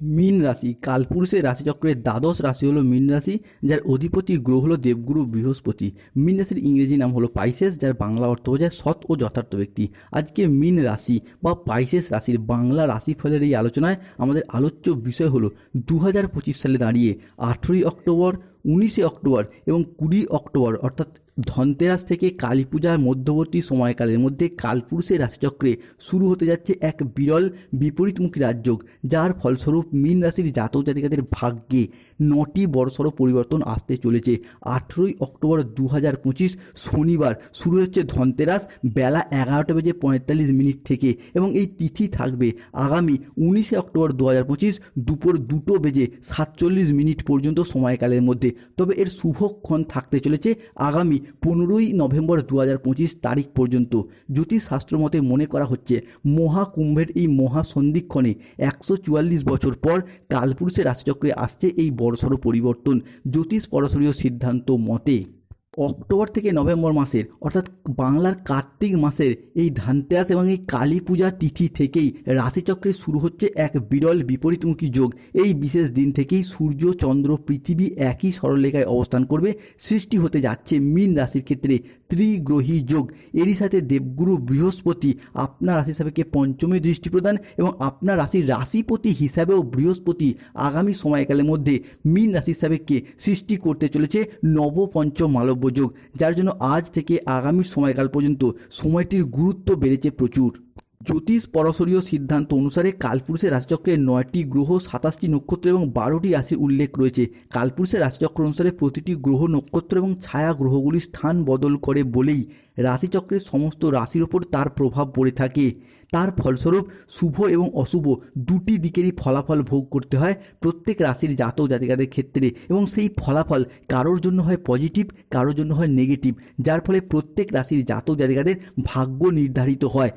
মীন রাশি। কালপুরুষের রাশিচক্রের দ্বাদশ রাশি হলো মীন রাশি, যার অধিপতি গ্রহ হলো দেবগুরু বৃহস্পতি। মীন রাশির ইংরেজি নাম হলো পাইসেস, যার বাংলা অর্থ বোঝায় সৎ ও যথার্থ ব্যক্তি। আজকে মীন রাশি বা পাইসেস রাশির বাংলা রাশিফলের এই আলোচনায় আমাদের আলোচ্য বিষয় হলো দু হাজার পঁচিশ সালে দাঁড়িয়ে আঠেরোই অক্টোবর উনিশে অক্টোবর এবং কুড়ি অক্টোবর, অর্থাৎ ধনতেরাস থেকে কালী পূজার মধ্যবর্তী সময়কালের মধ্যে কালপুরুষের রাশিচক্রে শুরু হতে যাচ্ছে এক বিরল, বিপরীতমুখী রাজযোগ, যার ফলস্বরূপ মীন রাশির জাতক জাতিকাদের ভাগ্যে নটি বড়সড় পরিবর্তন আসতে চলেছে। আঠেরোই অক্টোবর দু হাজার পঁচিশ শনিবার শুরু হচ্ছে ধনতেরাস, বেলা এগারোটা বেজে পঁয়তাল্লিশ মিনিট থেকে এবং এই তিথি থাকবে আগামী উনিশে অক্টোবর দু হাজার পঁচিশ দুপুর দুটো বেজে সাতচল্লিশ মিনিট পর্যন্ত সময়কালের মধ্যে। তবে এর শুভক্ষণ থাকতে চলেছে আগামী পনেরোই নভেম্বর দু হাজার পঁচিশ তারিখ পর্যন্ত। জ্যোতিষশাস্ত্র মতে মনে করা হচ্ছে, মহাকুম্ভের এই মহাসন্ধিক্ষণে একশো চুয়াল্লিশ বছর পর কালপুরুষের রাশিচক্রে আসছে এই বড়সড় পরিবর্তন জ্যোতিষ পড়াশুনীয় সিদ্ধান্ত মতে অক্টোবর থেকে নভেম্বর মাসের, অর্থাৎ বাংলার কার্তিক মাসের এই ধানতেরাস এবং এই কালী পূজা তিথি থেকেই রাশিচক্রে শুরু হচ্ছে এক বিরল বিপরীতমুখী যোগ। এই বিশেষ দিন থেকেই সূর্য, চন্দ্র, পৃথিবী একই সরলরেখায় অবস্থান করবে। সৃষ্টি হতে যাচ্ছে মীন রাশির ক্ষেত্রে ত্রিগ্রহী যোগ। এরই সাথে দেবগুরু বৃহস্পতি আপনার রাশি সাপেক্ষে পঞ্চমী দৃষ্টি প্রদান এবং আপনার রাশির রাশিপতি হিসাবেও বৃহস্পতি আগামী সময়কালের মধ্যে মীন রাশির সাপেক্ষে সৃষ্টি করতে চলেছে নবপঞ্চম মালব্য যোগ যার জন্য আজ থেকে আগামী সময়কাল পর্যন্ত সময়টির গুরুত্ব বেড়েছে প্রচুর। জ্যোতিষ পরশরীয় সিদ্ধান্ত অনুসারে কালপুরুষের রাশিচক্রের নয়টি গ্রহ, সাতাশটি নক্ষত্র এবং বারোটি রাশির উল্লেখ রয়েছে। কালপুরুষের রাশিচক্র অনুসারে প্রতিটি গ্রহ, নক্ষত্র এবং ছায়া গ্রহগুলি স্থান বদল করে বলেই রাশিচক্রের সমস্ত রাশির ওপর তার প্রভাব পড়ে থাকে। তার ফলস্বরূপ শুভ এবং অশুভ দুটি দিকেরই ফলাফল ভোগ করতে হয় প্রত্যেক রাশির জাতক জাতিকাদের ক্ষেত্রে এবং সেই ফলাফল কারোর জন্য হয় পজিটিভ, কারোর জন্য হয় নেগেটিভ, যার ফলে প্রত্যেক রাশির জাতক জাতিকাদের ভাগ্য নির্ধারিত হয়।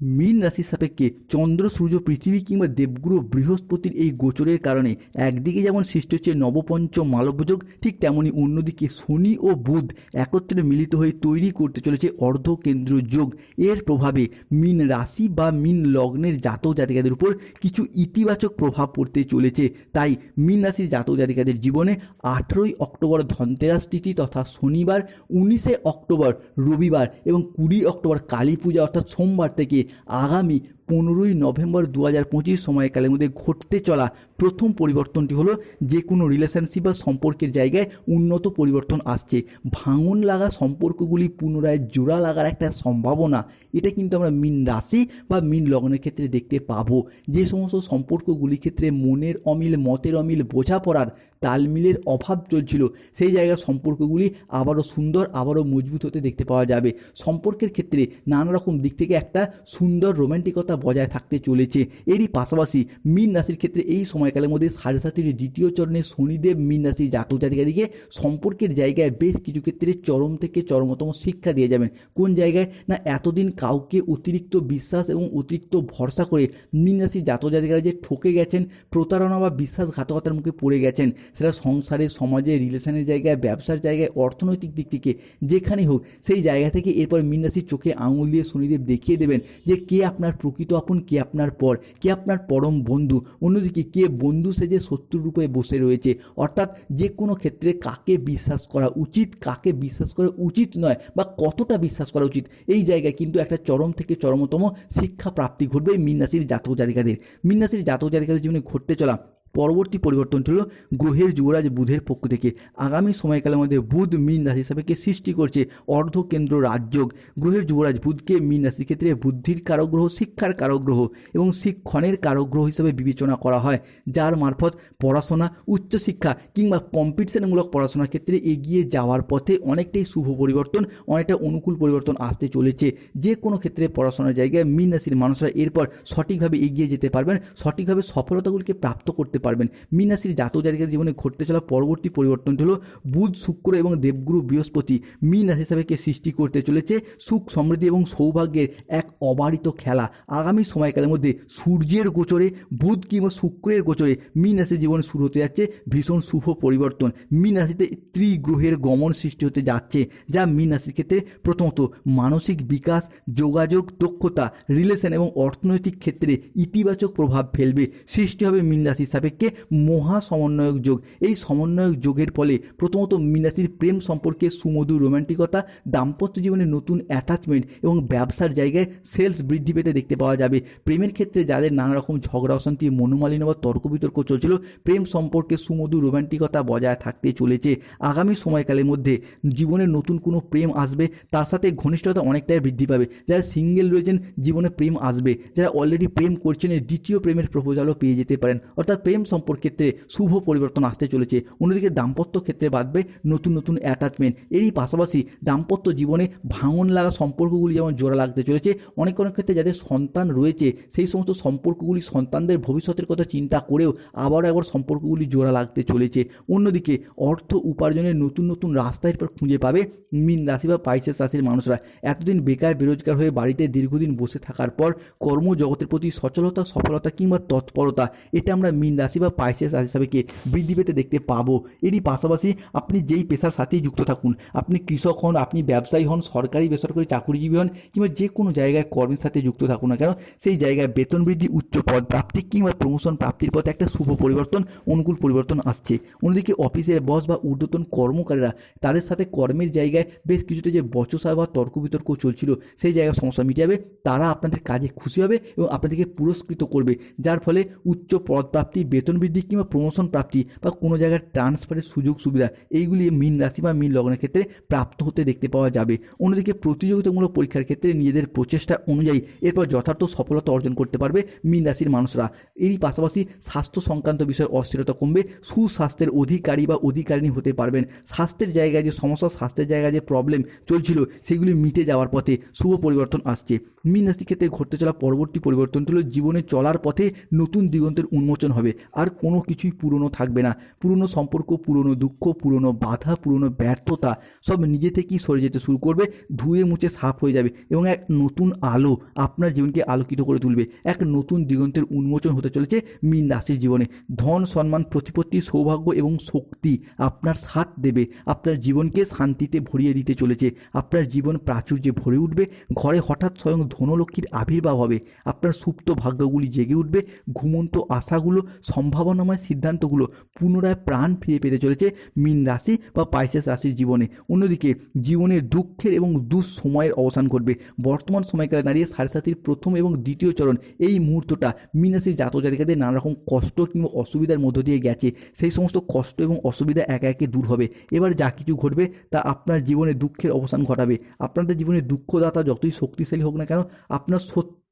মীন রাশির সাপেক্ষে চন্দ্র, সূর্য, পৃথিবী কিংবা দেবগুরু বৃহস্পতির এই গোচরের কারণে একদিকে যেমন সৃষ্টি হচ্ছে নবপঞ্চম মালবযোগ ঠিক তেমনি অন্যদিকে শনি ও বুধ একত্রে মিলিত হয়ে তৈরি করতে চলেছে অর্ধকেন্দ্র যোগ। এর প্রভাবে মীন রাশি বা মীন লগ্নের জাতক জাতিকাদের উপর কিছু ইতিবাচক প্রভাব পড়তে চলেছে। তাই মীন রাশির জাতক জাতিকাদের জীবনে আঠেরোই অক্টোবর ধনতেরাস তিথি তথা শনিবার, উনিশে অক্টোবর রবিবার এবং কুড়ি অক্টোবর কালী পূজা অর্থাৎ সোমবার থেকে আগামী পনেরোই নভেম্বর দু হাজার পঁচিশ সময়কালের মধ্যে ঘটতে চলা প্রথম পরিবর্তনটি হলো যে কোনো রিলেশনশিপ বা সম্পর্কের জায়গায় উন্নত পরিবর্তন আসছে। ভাঙন লাগা সম্পর্কগুলি পুনরায় জোড়া লাগার একটা সম্ভাবনা। এটা কিন্তু আমরা মিন রাশি বা মিন লগ্নের ক্ষেত্রে দেখতে পাবো। যে সমস্ত সম্পর্কগুলির ক্ষেত্রে মনের অমিল, মতের অমিল বোঝাপড়ার তালমিলের অভাব চলছিল। সেই জায়গার সম্পর্কগুলি আবারও সুন্দর, আবারও মজবুত হতে দেখতে পাওয়া যাবে। সম্পর্কের ক্ষেত্রে নানা রকম দিক থেকে একটা সুন্দর রোম্যান্টিকতা বজায় থাকতে চলেছে। এরই পাশাপাশি মীন রাশির ক্ষেত্রে এই সময়কালের মধ্যে সাড়ে সাতির দ্বিতীয় চরণে শনিদেব মীন রাশির জাতক জাতিকাদিকে সম্পর্কের জায়গায় বেশ কিছু ক্ষেত্রে চরম থেকে চরমতম শিক্ষা দিয়ে যাবেন। কোন জায়গায়? না, এতদিন কাউকে অতিরিক্ত বিশ্বাস এবং অতিরিক্ত ভরসা করে মীন রাশির জাতক জাতিকারা যে ঠকে গেছেন, প্রতারণা বা বিশ্বাসঘাতকতার মুখে পড়ে গেছেন, সেটা সংসারে, সমাজে রিলেশনের জায়গায়, ব্যবসার জায়গায়, অর্থনৈতিক দিক থেকে, যেখানেই হোক, সেই জায়গা থেকে এরপর মীন রাশির চোখে আঙুল দিয়ে শনিদেব দেখিয়ে দেবেন যে কে আপনার প্রকৃত আপন কে আপনার পর? কে আপনার পরম বন্ধু? অন্যদিকে কে বন্ধু সেজে শত্রুরূপে বসে রয়েছে? অর্থাৎ যে কোনো ক্ষেত্রে কাকে বিশ্বাস করা উচিত, কাকে বিশ্বাস করা উচিত নয় বা কতটা বিশ্বাস করা উচিত? এই জায়গায় কিন্তু একটা চরম থেকে চরমতম শিক্ষা প্রাপ্তি ঘটবে এই মিন্নাসির জাতক জাতিকাদের। মিন্নাসির জাতক জাতিকাদের জীবনে ঘটতে চলা পরবর্তী পরিবর্তনটি হলো গ্রহের যুবরাজ বুধের পক্ষ থেকে। আগামী সময়কালের মধ্যে বুধ মীন রাশি হিসাবেকে সৃষ্টি করছে অর্ধকেন্দ্র রাজযোগ। গ্রহের যুবরাজ বুধকে মীন রাশির ক্ষেত্রে বুদ্ধির কারক গ্রহ, শিক্ষার কারক গ্রহ এবং শিক্ষণের কারক গ্রহ হিসাবে বিবেচনা করা হয়, যার মারফত পড়াশোনা, উচ্চশিক্ষা কিংবা কম্পিটিশনমূলক পড়াশোনার ক্ষেত্রে এগিয়ে যাওয়ার পথে অনেকটাই শুভ পরিবর্তন, অনেকটা অনুকূল পরিবর্তন আসতে চলেছে। যে কোনো ক্ষেত্রে পড়াশোনার জায়গায় মীন রাশির মানুষরা এরপর সঠিকভাবে এগিয়ে যেতে পারবেন, সঠিকভাবে সফলতাগুলিকে প্রাপ্ত করতে পারবেন। মীন রাশির জাতক জাতিকার জীবনে ঘটতে চলা পরবর্তী পরিবর্তনটি হলো বুধ, শুক্র এবং দেবগুরু বৃহস্পতি। মীন রাশি হিসাবে কে সৃষ্টি করতে চলেছে সুখ, সমৃদ্ধি এবং সৌভাগ্যের এক অবারিত খেলা। আগামী সময়কালের মধ্যে সূর্যের গোচরে, বুধ কিংবা শুক্রের গোচরে মীন রাশির জীবনে শুরু হতে যাচ্ছে ভীষণ শুভ পরিবর্তন। মীন রাশিতে ত্রিগ্রহের গমন সৃষ্টি হতে যাচ্ছে, যা মীন রাশির ক্ষেত্রে প্রথমত মানসিক বিকাশ, যোগাযোগ দক্ষতা রিলেশন এবং অর্থনৈতিক ক্ষেত্রে ইতিবাচক প্রভাব ফেলবে। সৃষ্টি হবে মীন রাশির সাপেক্ষে মহা সমন্বয়ক যোগ। এই সমন্বয়ক যোগের ফলে প্রথমত মীন রাশির প্রেম সম্পর্কে সুমধুর রোমান্টিকতা, দাম্পত্য জীবনে নতুন অ্যাটাচমেন্ট এবং ব্যবসার জায়গায় সেলস বৃদ্ধি পেতে দেখতে পাওয়া যাবে। প্রেমের ক্ষেত্রে যাদের নানা রকম ঝগড়া, অশান্তি, মনোমালিন্য বা তর্ক বিতর্ক চলছিল, প্রেম সম্পর্কে সুমধুর রোমান্টিকতা বজায় থাকতে চলেছে। আগামী সময়কালের মধ্যে জীবনে নতুন কোনো প্রেম আসবে, তার সাথে ঘনিষ্ঠতা অনেকটাই বৃদ্ধি পাবে। যারা সিঙ্গেল রয়েছেন, জীবনে প্রেম আসবে। যারা অলরেডি প্রেম করছেন দ্বিতীয় প্রেমের প্রপোজালও পেয়ে যেতে পারেন। অর্থাৎ প্রেম সম্পর্ক ক্ষেত্রে শুভ পরিবর্তন আসতে চলেছে। অন্যদিকে দাম্পত্য ক্ষেত্রে বাঁধবে নতুন নতুন অ্যাটাচমেন্ট এরই পাশাপাশি দাম্পত্য জীবনে ভাঙন লাগা সম্পর্কগুলি যেমন জোড়া লাগতে চলেছে, অনেক অনেক ক্ষেত্রে যাদের সন্তান রয়েছে, সেই সমস্ত সম্পর্কগুলি সন্তানদের ভবিষ্যতের কথা চিন্তা করেও আবারও একবার সম্পর্কগুলি জোড়া লাগতে চলেছে। অন্যদিকে অর্থ উপার্জনের নতুন নতুন রাস্তা এরপর খুঁজে পাবে মিন রাশি বা পাইসেস রাশির মানুষরা। এতদিন বেকার, বেরোজগার হয়ে বাড়িতে দীর্ঘদিন বসে থাকার পর কর্মজগতের প্রতি সচলতা, সফলতা কিংবা তৎপরতা, এটা আমরা মিন রাশি বা পাইসেস রাশি হিসাবে কে বৃদ্ধি পেতে দেখতে পাবো। এরই পাশাপাশি আপনি যেই পেশার সাথেই যুক্ত থাকুন, আপনি কৃষক হন, আপনি ব্যবসায়ী হন, সরকারি, বেসরকারি চাকুরিজীবী হন কিংবা যে কোনো জায়গায় কর্মের সাথে যুক্ত থাকুন না কেন, সেই জায়গায় বেতন বৃদ্ধি, উচ্চ পদ প্রাপ্তি কিংবা প্রমোশন প্রাপ্তির পথে একটা শুভ পরিবর্তন, অনুকূল পরিবর্তন আসছে। অন্যদিকে অফিসের বস বা ঊর্ধ্বতন কর্মকারীরা তাদের সাথে কর্মের জায়গায় বেশ কিছুটা যে বচসা বা তর্ক বিতর্ক চলছিল, সেই জায়গায় সমস্যা মিটাবে, তারা আপনাদের কাজে খুশি হবে এবং আপনাদেরকে পুরস্কৃত করবে, যার ফলে উচ্চ পদ প্রাপ্তি বেতন বৃদ্ধি কিংবা প্রমোশন প্রাপ্তি বা কোনো জায়গায় ট্রান্সফারের সুযোগ সুবিধা, এইগুলি মীন রাশি বা মিন লগ্নের ক্ষেত্রে প্রাপ্ত হতে দেখতে পাওয়া যাবে। অন্যদিকে প্রতিযোগিতামূলক পরীক্ষার ক্ষেত্রে নিজেদের প্রচেষ্টা অনুযায়ী এরপর যথার্থ সফলতা অর্জন করতে পারবে মীন রাশির মানুষরা। এরই পাশাপাশি স্বাস্থ্য সংক্রান্ত বিষয়ে অস্থিরতা কমবে, সুস্বাস্থ্যের অধিকারী বা অধিকারিণী হতে পারবেন। স্বাস্থ্যের জায়গায় যে সমস্যা, স্বাস্থ্যের জায়গায় যে প্রবলেম চলছিল, সেগুলি মিটে যাওয়ার পথে শুভ পরিবর্তন আসছে। মীন রাশির ক্ষেত্রে ঘটতে চলা পরবর্তী পরিবর্তনটি হলো জীবনে চলার পথে নতুন দিগন্তের উন্মোচন হবে। আর কোনো কিছুই পুরনো থাকবে না। পুরনো সম্পর্ক, পুরনো দুঃখ, পুরনো বাধা, পুরনো ব্যর্থতা সব নিজে থেকেই সরে যেতে শুরু করবে, ধুয়ে মুছে সাফ হয়ে যাবে এবং এক নতুন আলো আপনার জীবনকে আলোকিত করে তুলবে। এক নতুন দিগন্তের উন্মোচন হতে চলেছে মীন রাশির জীবনে। ধন, সম্মান, প্রতিপত্তি, সৌভাগ্য এবং শক্তি আপনার সাথ দেবে। আপনার জীবনকে শান্তিতে ভরিয়ে দিতে চলেছে। আপনার জীবন প্রাচুর্যে ভরে উঠবে। ঘরে হঠাৎ স্বয়ং ধনলক্ষ্মীর আবির্ভাব হবে। আপনার সুপ্ত ভাগ্যগুলি জেগে উঠবে। ঘুমন্ত আশাগুলো সম্ভাবনাময় সিদ্ধান্তগুলো পুনরায় প্রাণ ফিরে পেতে চলেছে মীন রাশি বা পাইসেস রাশির জীবনে। অন্যদিকে জীবনের দুঃখের এবং দুঃসময়ের অবসান ঘটবে। বর্তমান সময়কালে দাঁড়িয়ে সাড়ে সাতির প্রথম এবং দ্বিতীয় চরণ এই মুহূর্তটা মীন রাশির জাতক জাতিকাদের নানা রকম কষ্ট কিংবা অসুবিধার মধ্য দিয়ে গেছে। সেই সমস্ত কষ্ট এবং অসুবিধা একে একে দূর হবে। এবার যা কিছু ঘটবে তা আপনার জীবনে দুঃখের অবসান ঘটাবে। আপনাদের জীবনে দুঃখদাতা যতই শক্তিশালী হোক না কেন, আপনার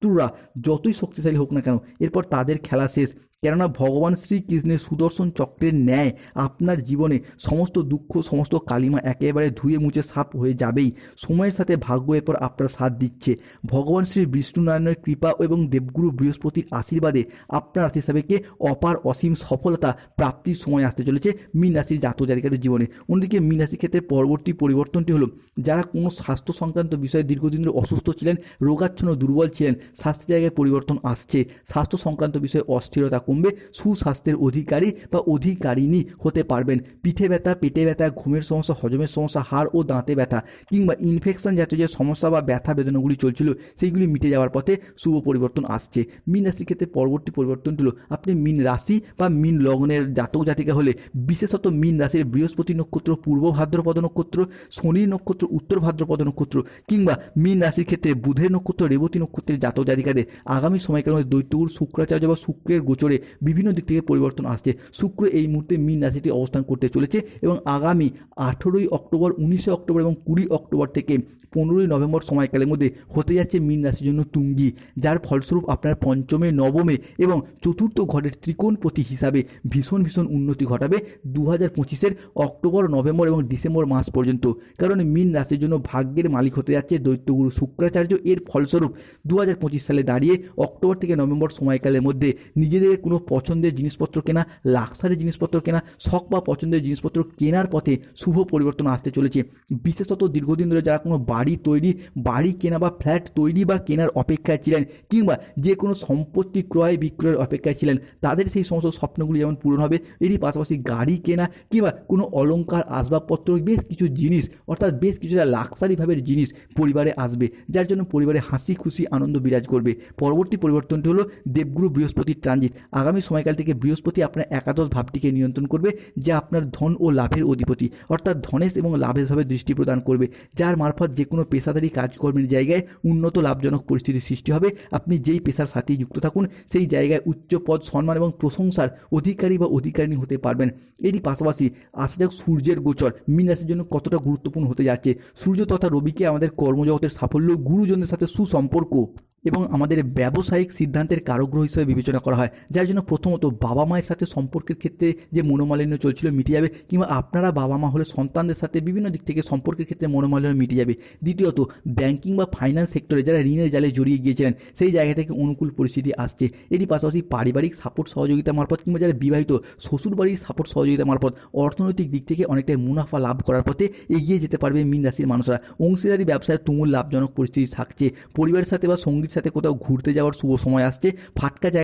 শত্রুরা যতই শক্তিশালী হোক না কেন, এরপর তাদের খেলা শেষ। কেননা ভগবান শ্রীকৃষ্ণের সুদর্শন চক্রের ন্যায় আপনার জীবনে সমস্ত দুঃখ, সমস্ত কালিমা একেবারে ধুয়ে মুছে সাপ হয়ে যাবেই। সময়ের সাথে ভাগ্য এরপর আপনার সাথ দিচ্ছে। ভগবান শ্রী বিষ্ণুনারায়ণের কৃপা এবং দেবগুরু বৃহস্পতির আশীর্বাদে আপনার রাশি হিসাবেকে অপার অসীম সফলতা প্রাপ্তির সময় আসতে চলেছে মীন রাশির জাতক জাতিকাদের জীবনে। অন্যদিকে মীন রাশির ক্ষেত্রে পরবর্তী পরিবর্তনটি হলো, যারা কোনো স্বাস্থ্য সংক্রান্ত বিষয়ে দীর্ঘদিন ধরে অসুস্থ ছিলেন, রোগাচ্ছন্ন দুর্বল ছিলেন স্বাস্থ্যের জায়গায় পরিবর্তন আসছে। স্বাস্থ্য সংক্রান্ত বিষয়ে অস্থিরতা কমবে। সুস্বাস্থ্যের অধিকারী বা অধিকারিণী হতে পারবেন। পিঠে ব্যথা, পেটে ব্যথা, ঘুমের সমস্যা, হজমের সমস্যা, হাড় ও দাঁতে ব্যথা কিংবা ইনফেকশন জাতীয় যে সমস্যা বা ব্যথা বেদনাগুলি চলছিল, সেইগুলি মিটে যাওয়ার পথে শুভ পরিবর্তন আসছে। মিন রাশির ক্ষেত্রে পরবর্তী পরিবর্তন হলো আপনি মিন রাশি বা মিন লগ্নের জাতক জাতিকা হলে, বিশেষত মিন রাশির বৃহস্পতি নক্ষত্র, পূর্ব ভাদ্রপদ নক্ষত্র, শনি নক্ষত্র, উত্তর ভাদ্রপদ নক্ষত্র কিংবা মিন রাশির ক্ষেত্রে বুধের নক্ষত্র, রেবতী নক্ষত্রের জাতক জাতিকাদের আগামী সময়কালের মধ্যে দৈত্যগুরু শুক্রাচার্য বা শুক্রের গোচরে বিভিন্ন দিক থেকে পরিবর্তন আসছে। শুক্র এই মুহূর্তে মিন রাশিতে অবস্থান করতে চলেছে এবং আগামী আঠেরোই অক্টোবর, উনিশে অক্টোবর এবং কুড়ি অক্টোবর থেকে পনেরোই নভেম্বর সময়কালের মধ্যে হতে যাচ্ছে মিন রাশির জন্য তুঙ্গি, যার ফলস্বরূপ আপনার পঞ্চমে, নবমে এবং চতুর্থ ঘরের ত্রিকোণপতি হিসাবে ভীষণ ভীষণ উন্নতি ঘটাবে দু হাজার পঁচিশের অক্টোবর, নভেম্বর এবং ডিসেম্বর মাস পর্যন্ত। কারণ মিন রাশির জন্য ভাগ্যের মালিক হতে যাচ্ছে দৈত্যগুরু শুক্রাচার্য। এর ফলস্বরূপ দু হাজার পঁচিশ সালে দাঁড়িয়ে অক্টোবর থেকে নভেম্বর সময়কালের মধ্যে নিজেদের কোনো পছন্দের জিনিসপত্র কেনা লাক্সারি জিনিসপত্র কেনা, শখ বা পছন্দের জিনিসপত্র কেনার পথে শুভ পরিবর্তন আসতে চলেছে। বিশেষত দীর্ঘদিন ধরে যারা কোনো বাড়ি তৈরি, বাড়ি কেনা বা ফ্ল্যাট তৈরি বা কেনার অপেক্ষায় ছিলেন কিংবা যে কোনো সম্পত্তি ক্রয় বিক্রয়ের অপেক্ষায় ছিলেন, তাদের সেই সমস্ত স্বপ্নগুলি যেমন পূরণ হবে, এরই পাশাপাশি গাড়ি কেনা কিংবা কোনো অলংকার আসবাবপত্র, বেশ কিছু জিনিস, অর্থাৎ বেশ কিছুটা লাক্সারিভাবে জিনিস পরিবারে আসবে, যার জন্য পরিবারে হাসি খুশি, আনন্দ বিরাজ করবে। পরবর্তী পরিবর্তনটি হলো দেবগুরু বৃহস্পতির ট্রানজিট। আগামী সময়কাল থেকে বৃহস্পতি আপনার একাদশ ভাবটিকে নিয়ন্ত্রণ করবে, যা আপনার ধন ও লাভের অধিপতি। অর্থাৎ ধনেশ এবং লাভের ভাবে দৃষ্টি প্রদান করবে, যার মারফত যে কোনো পেশাদারি কাজকর্মের জায়গায় উন্নত লাভজনক পরিস্থিতির সৃষ্টি হবে। আপনি যেই পেশার সাথে যুক্ত থাকুন, সেই জায়গায় উচ্চ পদ, সম্মান এবং প্রশংসার অধিকারী বা অধিকারিণী হতে পারবেন। এরই পাশাপাশি আসা যাক সূর্যের গোচর। মীন রাশির জন্য কতটা গুরুত্বপূর্ণ হতে যাচ্ছে? সূর্য তথা রবিকে আমাদের কর্মজগতের সাফল্য, গুরুজনদের সাথে সুসম্পর্ক। এবং আমাদের ব্যবসায়িক সিদ্ধান্তের কারগ্রহ হিসেবে বিবেচনা করা হয়, যার জন্য প্রথমত বাবা মায়ের সাথে সম্পর্কের ক্ষেত্রে যে মনোমালিন্য চলছিল মিটে যাবে, কিংবা আপনারা বাবা মা হলে সন্তানদের সাথে বিভিন্ন দিক থেকে সম্পর্কের ক্ষেত্রে মনোমালিন্য মিটে যাবে। দ্বিতীয়ত ব্যাংকিং বা ফাইন্যান্স সেক্টরে যারা ঋণের জালে জড়িয়ে গিয়েছিলেন, সেই জায়গা থেকে অনুকূল পরিস্থিতি আসছে। এরই পাশাপাশি পারিবারিক সাপোর্ট সহযোগিতা মারফত, কিংবা যারা বিবাহিত, শ্বশুরবাড়ির সাপোর্ট সহযোগিতা মারফত, অর্থনৈতিক দিক থেকে অনেকটাই মুনাফা লাভ করার পথে এগিয়ে যেতে পারবে মীন রাশির মানুষরা। অংশীদারি ব্যবসায় তুমুল লাভজনক পরিস্থিতি থাকছে। পরিবারের সাথে বা সঙ্গীর সাথে কোথাও ঘুরতে যাওয়ার শুভ সময় আসছে। ফাটকা